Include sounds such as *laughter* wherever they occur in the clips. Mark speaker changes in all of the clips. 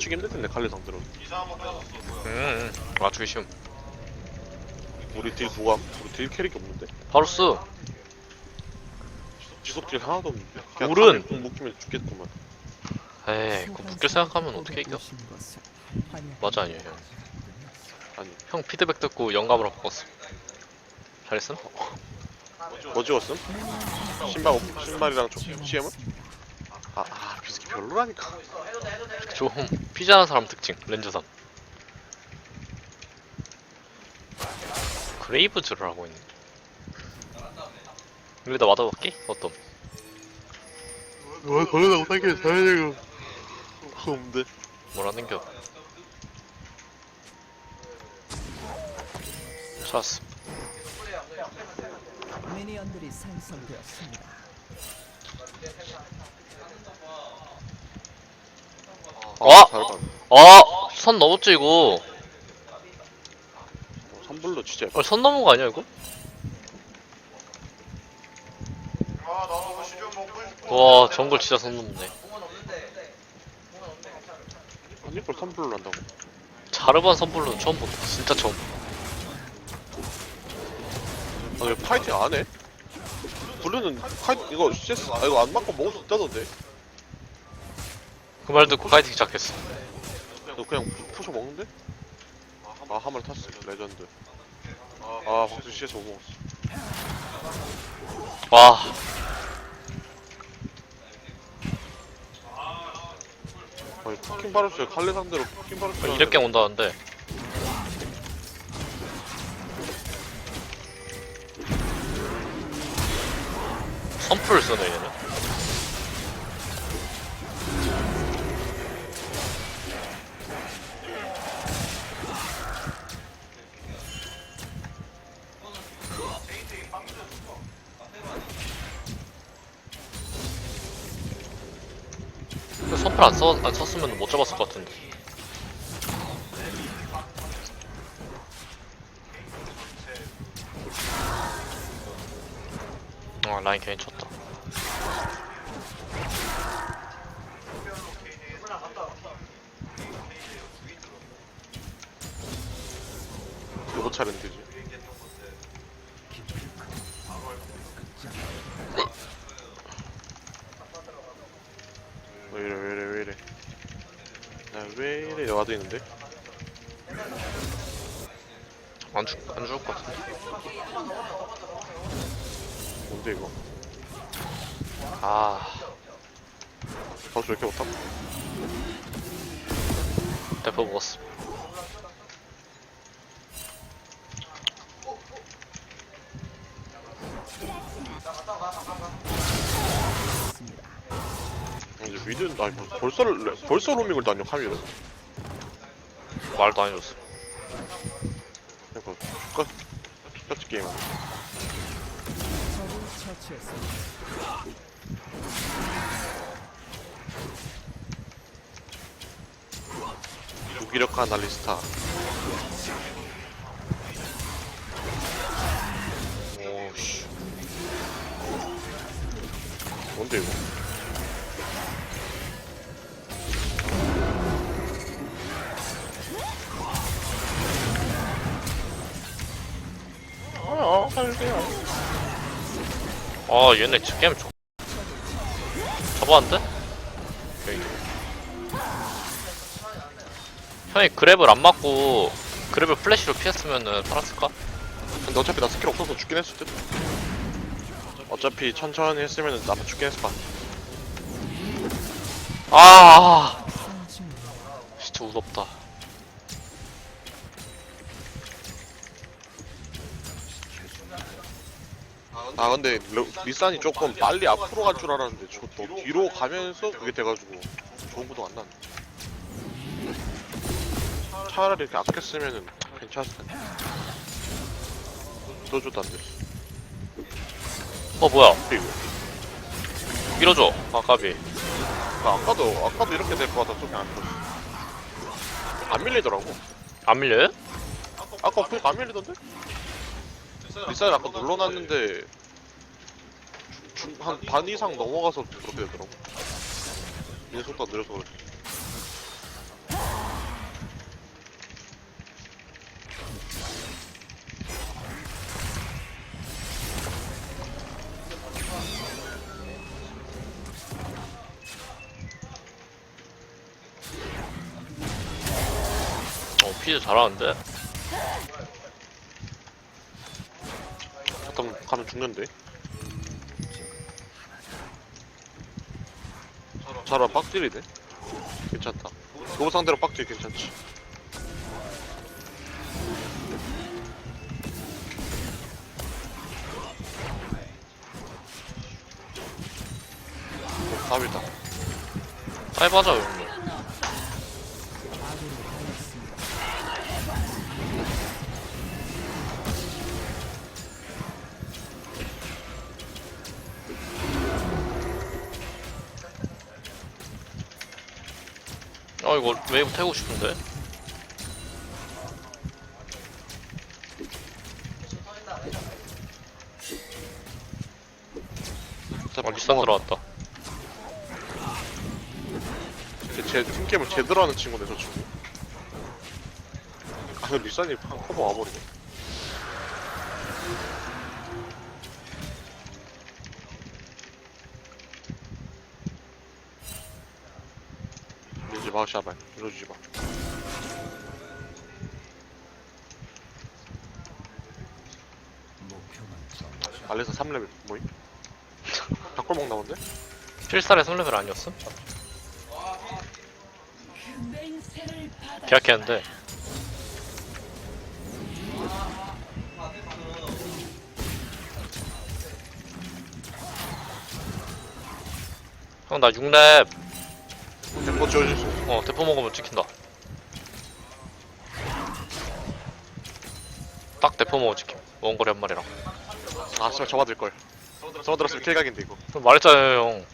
Speaker 1: 맞추기 힘들 텐데 칼리 상대로.
Speaker 2: 음, 맞추기 쉬움.
Speaker 1: 우리 딜 누가? 우리 딜 캐릭이 없는데?
Speaker 2: 바루스,
Speaker 1: 지속 딜 하나도 없는데. 그냥
Speaker 2: 울은.
Speaker 1: 칼리 공 묶이면 죽겠구만.
Speaker 2: 에이, 그거 묶여 생각하면 어떻게 이겨? 맞아, 아니에요, 형.
Speaker 1: 아니
Speaker 2: 형 피드백 듣고 영감으로 바꿨어. 잘했음?
Speaker 1: 뭐 지웠음? 신발 없- 신발이랑 조, CM은? 아, 아 비스키 별로라니까.
Speaker 2: 좀 피자하는 사람 특징, 렌즈선. 그레이브즈를 하고 있네. 여기다 맞아볼게? 어떤?
Speaker 1: 왜 걸려다고 생겨 잘해내고. 그거 없는데.
Speaker 2: 뭐라는 겨? 샷스.
Speaker 3: 미니언들이 생성되었습니다.
Speaker 2: 어?
Speaker 1: 잘 봐.
Speaker 2: 아! 선 넘었지, 이거?
Speaker 1: 선불로 진짜
Speaker 2: 어, 선 넘은 거 아니야, 이거? 와, 정글 진짜 선 넘네.
Speaker 1: 아니 이걸 선불로 한다고.
Speaker 2: 자르반 선불로는 처음 본다. 진짜 처음.
Speaker 1: 아, 왜 파이팅 안 해? 블루는 파이 이거 CS 아 이거 안 맞고 먹을 수 있다던데.
Speaker 2: 그 말 듣고 파이팅 시작했어.
Speaker 1: 너 그냥 푸셔 먹는데? 아 하마를 탔어 레전드. 아 박수 CS 못 먹었어.
Speaker 2: 와,
Speaker 1: 아니 푸킹 바루스 칼레 상대로 푸킹 바루스.
Speaker 2: 이렇게 온다는데. 선풀 쓰네, 얘는. 선풀 안, 써, 안 썼으면 못 잡았을 것 같은데. 아 라인 괜히 쳤다
Speaker 1: 로봇 차례는 되지. 왜 이래 왜 이래. 나왜 이래 여와도 있는데?
Speaker 2: 안, 죽, 안 죽을 것 같은데
Speaker 1: 뭔데 이거? 아왜 이렇게 못함?
Speaker 2: 대포 먹었어
Speaker 1: 아니 벌- 벌써 레- 벌써 로밍을 다녀 카미를.
Speaker 2: 말도 안 해줬어
Speaker 1: 그러니까 끝끝 게임. 무기력한 알리스타. 오씨. 뭔데 이거? 어, 할게요.
Speaker 2: 아 얘네 진짜 게임 좋 잡았는데? 오케이. 형이 그랩을 안 맞고 그랩을 플래시로 피했으면은 살았을까?
Speaker 1: 근데 어차피 나 스킬 없어서 죽긴 했을 듯. 어차피 천천히 했으면 나만 죽긴 했을 거야.
Speaker 2: 아 진짜 무섭다
Speaker 1: 아 근데 르- 리산이 조금 빨리 앞으로 갈 줄 알았는데 저또 뒤로 가면서 그게 돼가지고 좋은 구도 안 났네. 차라리 이렇게 아껴 쓰면은 괜찮을 텐데. 넣어줘도 안 됐어.
Speaker 2: 어 뭐야
Speaker 1: 이거.
Speaker 2: 밀어줘 아 까비
Speaker 1: 아, 아까도 아까도 이렇게 될 것 같아 좀안 떴어. 안 밀리더라고.
Speaker 2: 안 밀려요?
Speaker 1: 아까 그니까 안 밀리던데? 리산이 아까 눌러놨는데 한 반 이상 넘어가서 그렇게 되더라고. 얘 속도가 느려서 그래.
Speaker 2: 어, 피즈 잘하는데?
Speaker 1: 잠깐만 가면 죽는데? 자라 빡딜이네? 괜찮다. 그거 상대로 빡딜 괜찮지. 어, 답이다.
Speaker 3: 아군이 당했
Speaker 2: 아 이거 웨이브 태우고 싶은데? 아 리산 들어왔다.
Speaker 1: 제, 제 팀게임을 제대로 하는 친구네 저 친구. 아 리산이 한 커버 와버리네 샤발 이러지 마 알레사 3레벨 뭐임? *laughs* 닭골목 나온데?
Speaker 2: 필살의 3레벨 아니었음? 계약했는데 형 나 6렙
Speaker 1: 템포 지워줄 수있
Speaker 2: 어어 대포 먹으면 찍힌다. 딱 대포 먹으면 찍힘 원거리 한 마리랑.
Speaker 1: 아 씨발 접어들걸. 접어들었으면 킬각인데 이거.
Speaker 2: 그럼 말했잖아요 형.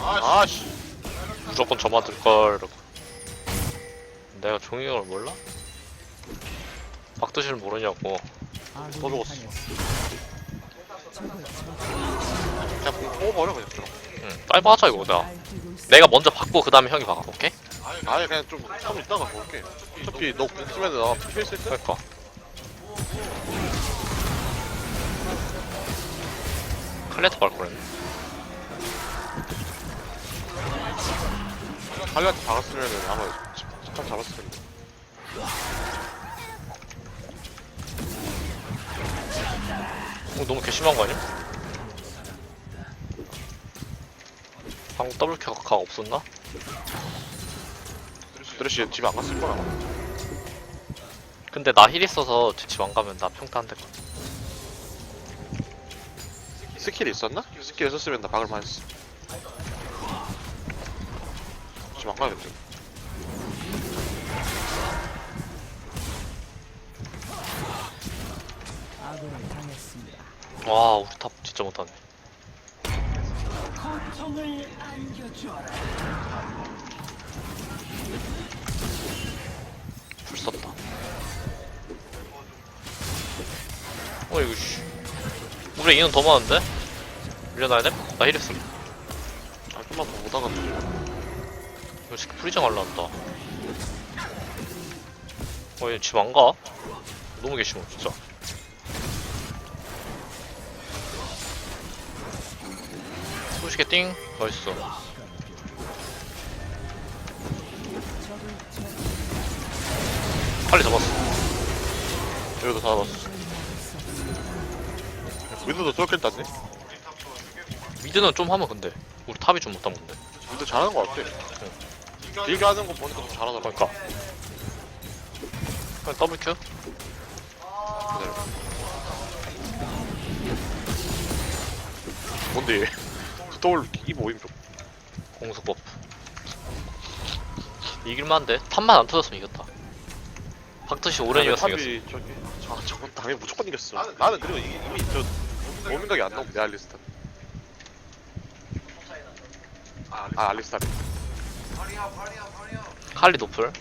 Speaker 1: 아씨.
Speaker 2: 무조건 저만 들걸 내가 종이걸 몰라? 박두실 모르냐고.
Speaker 3: 아군이
Speaker 1: 죽었어.
Speaker 3: 당했습니다. 적을
Speaker 1: 그냥 공 뽑아버려 그냥. 들어
Speaker 2: 응 빨리 하자 이거 내가 먼저 받고 그 다음에 형이 박아 오케이?
Speaker 1: 아예 그냥 좀좀 이따가 볼게. 어차피 너 궁수면 나 피해 있을 때?
Speaker 2: 그러니까. 칼레트 밟을 거랬네.
Speaker 1: 칼리한테 박았으면 아마 잠깐 잡았을 텐데.
Speaker 2: 어, 너무 괘씸한 거 아니야? 방금 더블캐가 각 없었나?
Speaker 1: 드레시 집에 안 갔을 거야 아마
Speaker 2: 근데 나 힐 있어서 집안 가면 나 평타 한대
Speaker 1: 스킬이 있었나? 스킬 있었으면 나 박을 만했어 집안 가야겠지
Speaker 3: 아군이 당했습니다.
Speaker 2: 와 우리 탑 진짜 못하네 불 썼다. 어 이거 씨. 우리 인원 더 많은데? 밀려나야 돼? 나 힐했음.
Speaker 1: 아 좀만 더 오다가
Speaker 2: 이거 새끼 프리징 할라 한다. 어얘집안 가? 너무 괘씸해 진짜 소식에 띵.
Speaker 3: 적을
Speaker 2: 빨리 잡았어.
Speaker 1: 여기도 다 잡았어. 윈도도 쏠킬 땄네?
Speaker 2: 미드는 좀 하면 근데 우리 탑이 좀 못하면 근데.
Speaker 1: 윈도 잘하는 거 같아. 길게 하는 거 보니까 좀 잘하더라.
Speaker 2: 그러니까. 그냥 더블 큐?
Speaker 1: 뭔데 얘 더울 이 모임 좀.
Speaker 2: 공수 버프 이길만한데? 탑만 안 터졌으면 이겼다. 박트시 오렌이었으면 이겼어.
Speaker 1: 탑이 저기 저, 저건 당연히 무조건 이겼어. 나는 그리고 이게 이미 저 모민각이 안 나오고 내 알리스타. 아 알리스타.
Speaker 2: 칼리 노플. 아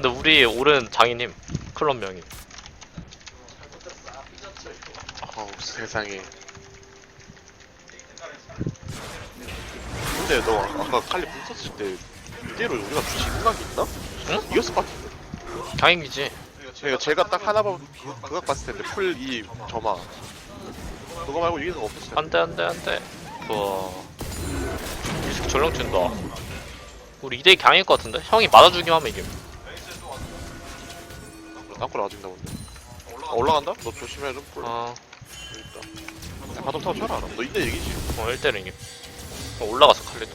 Speaker 2: 근데 우리 오른 장인님 클럽 명인
Speaker 1: 어우 세상에 근데 너 아까 칼리 분 썼을 때 이대로 우리가 주식 생각이 있나?
Speaker 2: 응?
Speaker 1: 이겼을 것 같은데.
Speaker 2: 장인이지.
Speaker 1: 그러니까 제가 딱 하나 봐 그거, 그거 봤을 텐데 풀2 점화. 그거 말고 이기는 거 없었을 텐데
Speaker 2: 안돼 안돼 안돼. 와. 이스키 전령 튄다. 우리 2대2 강일 것 같은데? 형이 맞아주기만 하면 이김.
Speaker 1: 땅굴 아직나 본데 아, 올라간다? 너 조심해 좀 꿀.
Speaker 2: 어,
Speaker 1: 있다. 야, 바닥 타고 쳐라 너 이때 얘기지.
Speaker 2: 어 1대1 이김. 어, 올라갔어 칼리도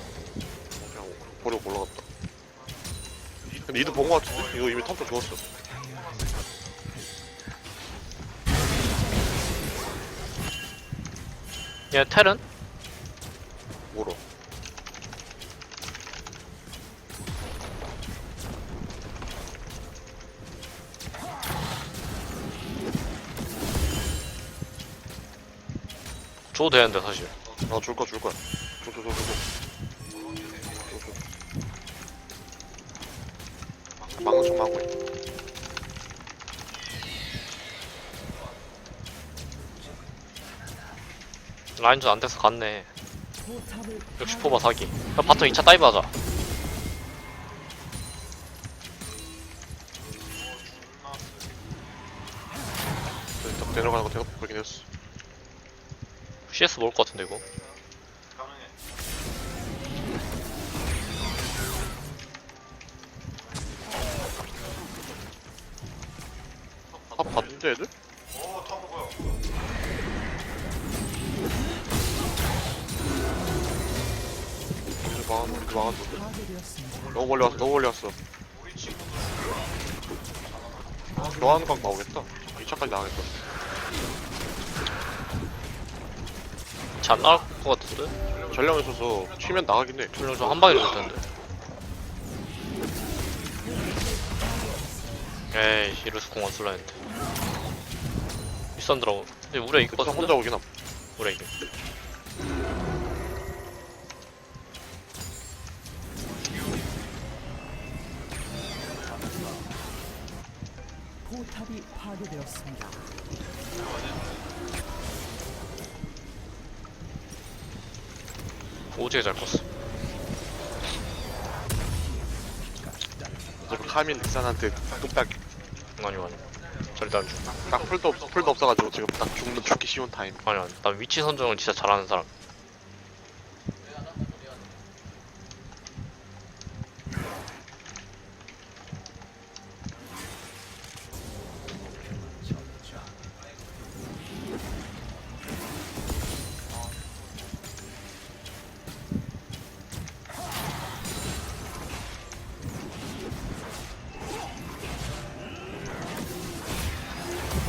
Speaker 1: 그냥 버리고 올라갔다 근데 이도 본거 같은데? 이거 이미 탑도 죽었어
Speaker 2: 얘 텔은?
Speaker 1: 뭐로
Speaker 2: 줘도 되는데 사실
Speaker 1: 아, 줄 거야, 줄 거야. 막는 척 막고 있
Speaker 2: 라인전 안 돼서 갔네. 역시 포바 사기. 야, 바텀 2차 다이브 하자
Speaker 1: 막았, 이제 막았는데?
Speaker 3: 파괴되었습니다.
Speaker 1: 너무 멀리 왔어, 너무 멀리 왔어. 교환 각 나오겠다. 2차까지 나가겠다.
Speaker 2: 잘 나올 것 같은데?
Speaker 1: 전령 있어서 치면 나가긴 해.
Speaker 2: 전령 좀한 방에 죽을 텐데 에이 이루스 공원 쓸라 했는데 비싼 드라고 근데 우리가 이길 것 같은데?
Speaker 1: 혼자 오긴 함.
Speaker 2: 우리가 이겨
Speaker 3: 포탑이 파괴되었습니다.
Speaker 2: 오지게 잘 컸어.
Speaker 1: 어차피 카밀 닉산한테 뚝딱
Speaker 2: 아니 아니. 절대 안 죽어.
Speaker 1: 딱 풀도 없 풀도 없어가지고 지금 딱 죽는 죽기 쉬운 타임.
Speaker 2: 아니 아니. 난 위치 선정을 진짜 잘하는 사람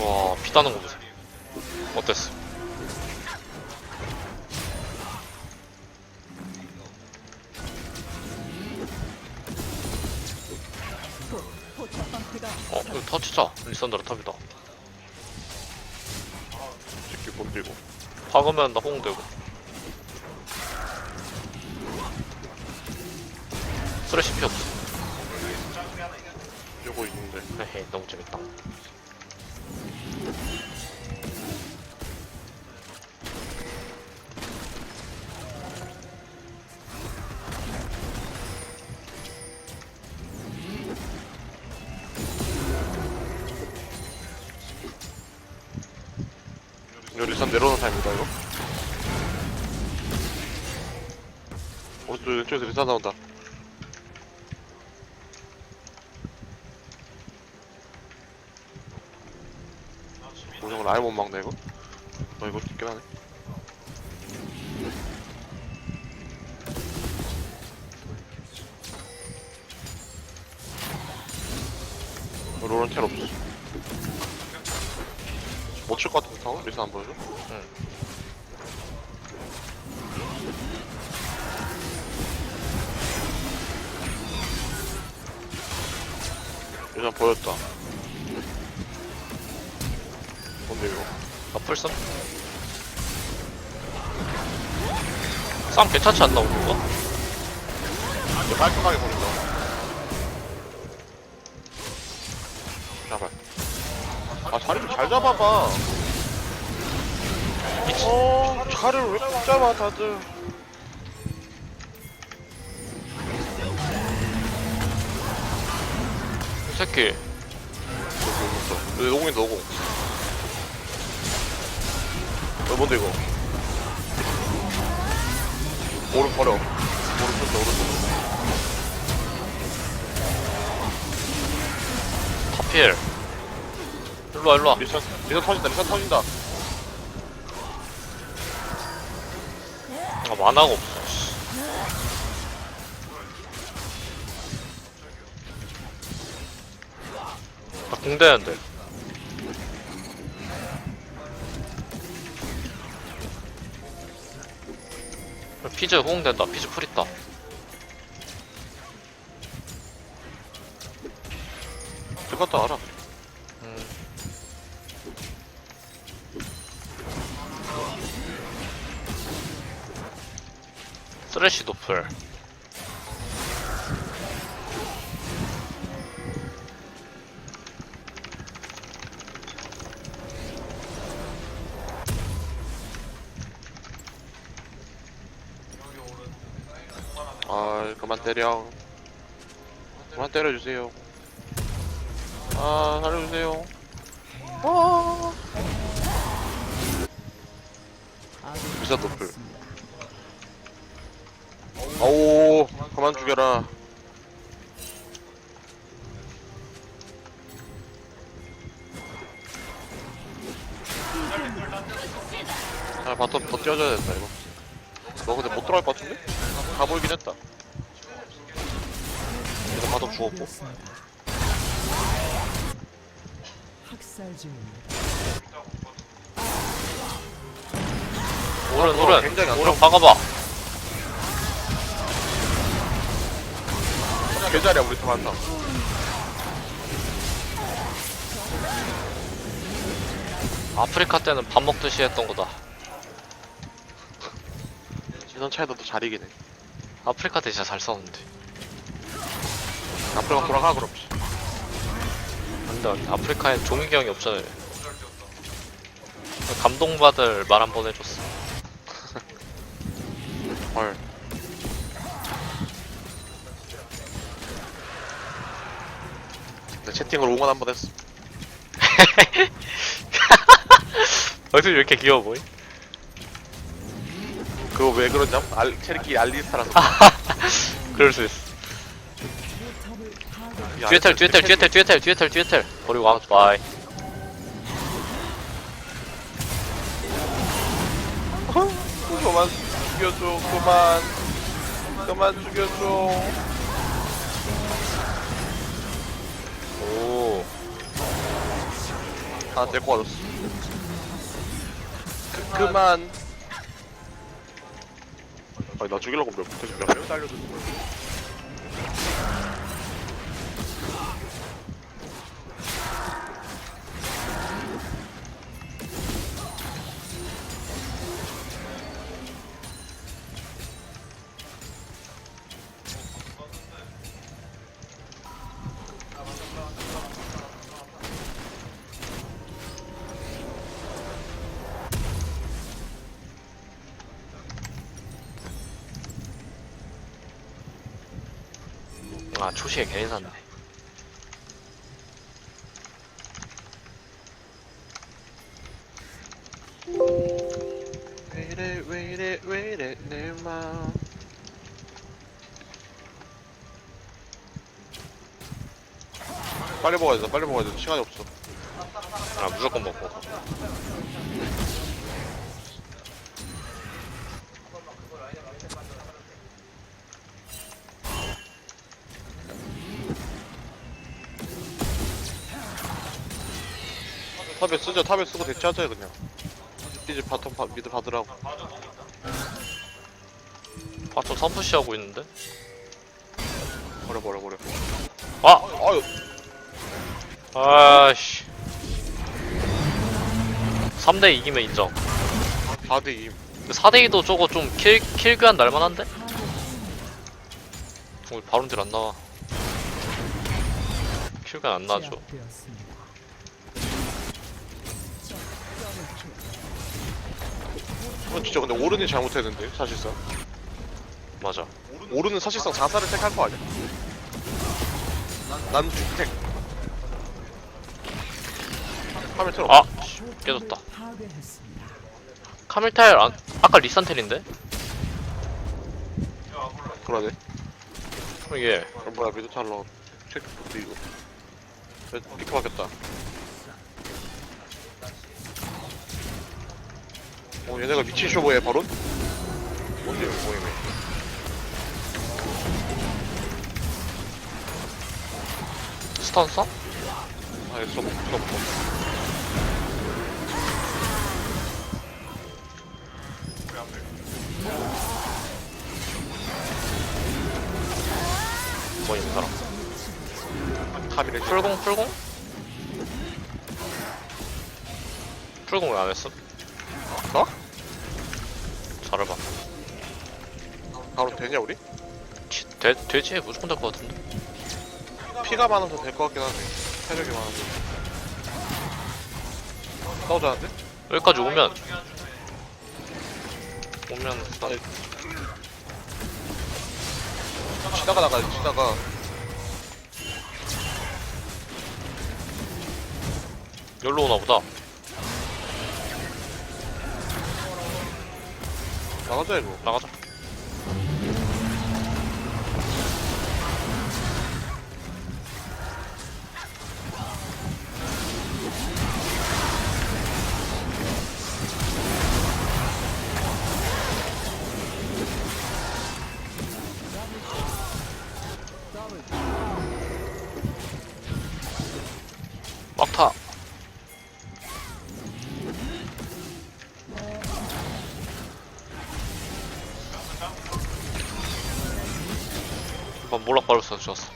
Speaker 2: 와 피다는 거 보세요 어땠어? 어 이거 터치자 리산드라 탑이다
Speaker 1: 새끼 bom비고.
Speaker 2: 박으면 나 호응되고 쓰레쉬 피 없어
Speaker 1: 이러고 있는데.
Speaker 2: 헤헤 너무 재밌다
Speaker 1: 리산 내려오는 타임이다 이거. 오른쪽 왼쪽에서 리산 나온다. 오늘 아예 못 막네 이거. 어 이거 있긴 하네. 타워? 리산 안 보여줘?
Speaker 2: 응
Speaker 1: 리산 보였다. 뭔데 이거?
Speaker 2: 나 풀선 싸움 괜찮지 않나 오는 거?
Speaker 1: 이거 깔끔하게 보인다. 잡아. 아, 자리 좀 잘 잡아봐. 어, 차를 왜 붙잡아, 다들.
Speaker 2: 새끼.
Speaker 1: 여기 오공이다 오공. 어, 뭔데 이거? 오른 버려. 오른 푼다 오른 푼다.
Speaker 2: 하필. 일로와 일로와.
Speaker 1: 미션 미션 터진다 미션 터진다.
Speaker 2: 아, 만화가 없어. 씨. 나 공대는데. 피즈 호응된다. 피즈 풀 있다.
Speaker 1: 그것도 알아
Speaker 2: 쓰레쉬 도플.
Speaker 1: 아 그만 때려 그만 때려주세요 아 살려주세요 아 비싸 도플. 아오 그만 죽여라 아 바텀 더 띄워줘야 된다 이거 너 근데 못 들어갈 것 같은데? 가보이긴 했다 그래서 바텀 죽었고.
Speaker 3: 학살 중입니다.
Speaker 2: 오른,
Speaker 1: 어,
Speaker 2: 오른.
Speaker 1: 굉장히 안
Speaker 2: 오른. 박아봐.
Speaker 1: 개자리야 우리 팀 한타
Speaker 2: 아프리카 때는 밥 먹듯이 했던 거다.
Speaker 1: 진원 차이도 또 잘 이기네
Speaker 2: 아프리카 때 진짜 잘 싸웠는데.
Speaker 1: 앞으로 돌아가 그럼 씨.
Speaker 2: 근데 아프리카엔 종이 경이 없잖아요. 감동받을 말 한 번 해줬어.
Speaker 1: 헐 채팅으로 응원 한번 했어 *laughs*
Speaker 2: 얼굴이 왜 이렇게 귀여워 보이?
Speaker 1: 그거 왜 그러냐? 알, 체리끼리 알리스타라서 *laughs*
Speaker 2: 그럴 수 있어. 뒤에 텔,
Speaker 1: 안에서
Speaker 2: 뒤에 텔, 뒤에 텔, 뒤에 텔, 뒤에 텔, 뒤에 텔. 버리고 와, 바이.
Speaker 1: 그만 죽여줘 그만 그만 죽여줘 아 데리고 와줬어. 그, 그만. 아니 나 죽이려고 몇, 도대체 몇명 살려주는 거야
Speaker 2: 아, 초시에 괜히 샀네.
Speaker 1: 왜 이래 왜 이래 왜 이래 내맘 빨리 먹어야 돼 빨리 먹어야 돼 시간이 없어
Speaker 2: 아, 무조건 먹고.
Speaker 1: 탑에 쓰자 탑에 쓰고 대체하자 그냥 이제 바텀 바, 미드 받으라고
Speaker 2: 바텀 선푸시 하고 있는데?
Speaker 1: 버려 버려 버려
Speaker 2: 아!
Speaker 1: 아유
Speaker 2: 아씨. 3대 이기면 인정.
Speaker 1: 4대 2
Speaker 2: 4대 2도 저거 좀 킬, 킬 교환 날만한데? 오늘 바론딜 안 나와. 킬 교환 안 나죠.
Speaker 1: 이건 진짜 근데 오른이 잘못했는데 사실상
Speaker 2: 맞아.
Speaker 1: 오른은 사실상 자살을 택할 거 아니야 난 죽택 하면 틀어
Speaker 2: 아! 깨졌다. 카밀타일 안, 아까 리산 텔인데?
Speaker 1: 그러네
Speaker 2: 이게
Speaker 1: 뭐야 미드 찰러 체크 이거 네, 피크 바뀌었다. 어, 얘네가 미친 쇼보에 바로? 뭔데, 이거 모임이.
Speaker 2: 스턴 써?
Speaker 1: 아, 얘 써먹고, 써먹고.
Speaker 2: 뭐임 이 사람
Speaker 1: 카미를
Speaker 2: 풀공 풀공? 풀공 왜 안 했음?
Speaker 1: 어?
Speaker 2: 잘해봐
Speaker 1: 바로 되냐, 우리?
Speaker 2: 치- 돼, 되지 무조건 될 것 같은데
Speaker 1: 피가 많아서 될 것 같긴 하네. 체력이 많아서. 싸우자는데?
Speaker 2: 여기까지 오면 오면
Speaker 1: 아니. 치다가 나가야 치다가.
Speaker 2: 여기로 오나 보다
Speaker 1: 나가자, 이거.
Speaker 2: 나가자 좋았어.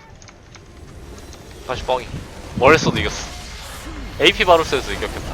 Speaker 2: 다시 뻥이. 뭘 했어도 이겼어. AP 바루스에서 이겼겠다